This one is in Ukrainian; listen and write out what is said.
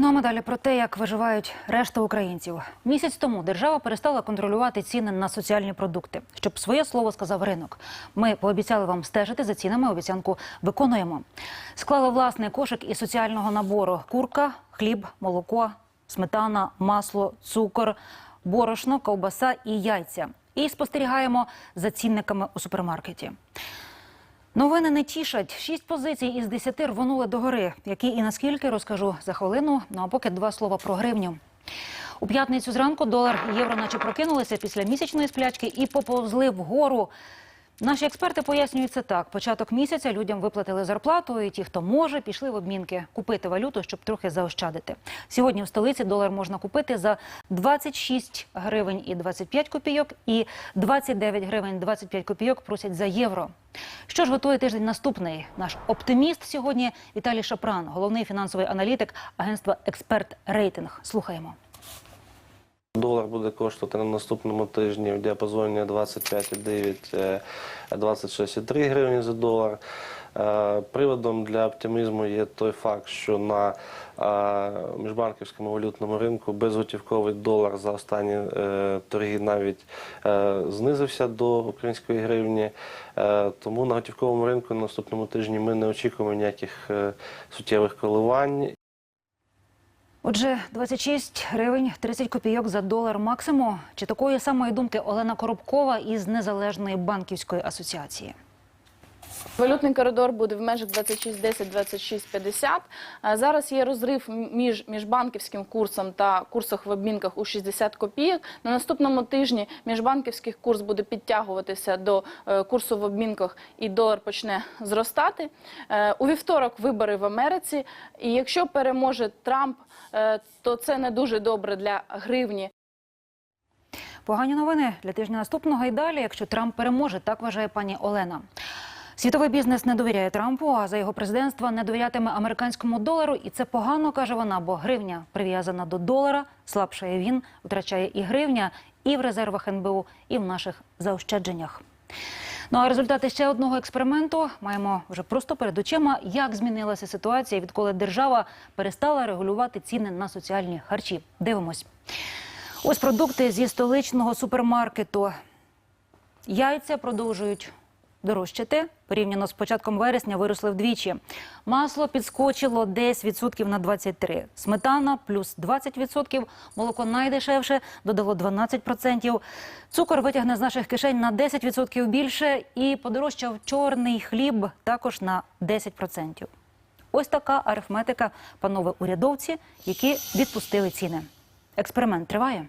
Ну а ми далі про те, як виживають решта українців. Місяць тому держава перестала контролювати ціни на соціальні продукти, щоб своє слово сказав ринок. Ми пообіцяли вам стежити за цінами. Обіцянку виконуємо. Склали власний кошик із соціального набору: курка, хліб, молоко, сметана, масло, цукор, борошно, ковбаса і яйця. І спостерігаємо за цінниками у супермаркеті. Новини не тішать. Шість позицій із десяти рвонули до гори. Які і наскільки розкажу за хвилину. Ну а поки два слова про гривню. У п'ятницю зранку долар і євро наче прокинулися після місячної сплячки і поповзли вгору. Наші експерти пояснюють це так: початок місяця людям виплатили зарплату, і ті, хто може, пішли в обмінки купити валюту, щоб трохи заощадити. Сьогодні в столиці долар можна купити за 26 гривень і 25 копійок, і 29 гривень 25 копійок просять за євро. Що ж готує тиждень наступний? Наш оптиміст сьогодні Віталій Шапран, головний фінансовий аналітик агентства Експерт Рейтинг. Слухаємо. Долар буде коштувати на наступному тижні в діапазоні 25,9 26,3 гривні за долар. Е, Приводом для оптимізму є той факт, що на е, міжбанківському валютному ринку безготівковий долар за останні е, торги навіть знизився до української гривні. Тому на готівковому ринку на наступному тижні ми не очікуємо ніяких суттєвих коливань. Отже, 26 гривень 30 копійок за долар максимум. Чи такої самої думки Олена Коробкова із Незалежної банківської асоціації? Валютний коридор буде в межах 26,10-26,50. А Зараз є розрив між, між банківським курсом та курсом в обмінках у 60 копійок. На наступному тижні міжбанківський курс буде підтягуватися до е, курсу в обмінках і долар почне зростати. Е, У вівторок вибори в Америці. І якщо переможе Трамп, е, то це не дуже добре для гривні. Погані новини для тижня наступного і далі, якщо Трамп переможе, так вважає пані Олена. Світовий бізнес не довіряє Трампу, а за його президентства не довірятиме американському долару. І це погано каже вона, бо гривня прив'язана до долара, слабшає він, втрачає і гривня, і в резервах НБУ, і в наших заощадженнях. Ну а результати ще одного експерименту маємо вже просто перед очима, як змінилася ситуація, відколи держава перестала регулювати ціни на соціальні харчі. Дивимось. Ось продукти зі столичного супермаркету. Яйця продовжують дорожчати. Порівняно з початком вересня виросли вдвічі. Масло підскочило десь відсотків на 23. Сметана плюс 20%. Молоко найдешевше додало 12%. Цукор витягне з наших кишень на 10% більше. І подорожчав чорний хліб також на 10%. Ось така арифметика, панове урядовці, які відпустили ціни. Експеримент триває.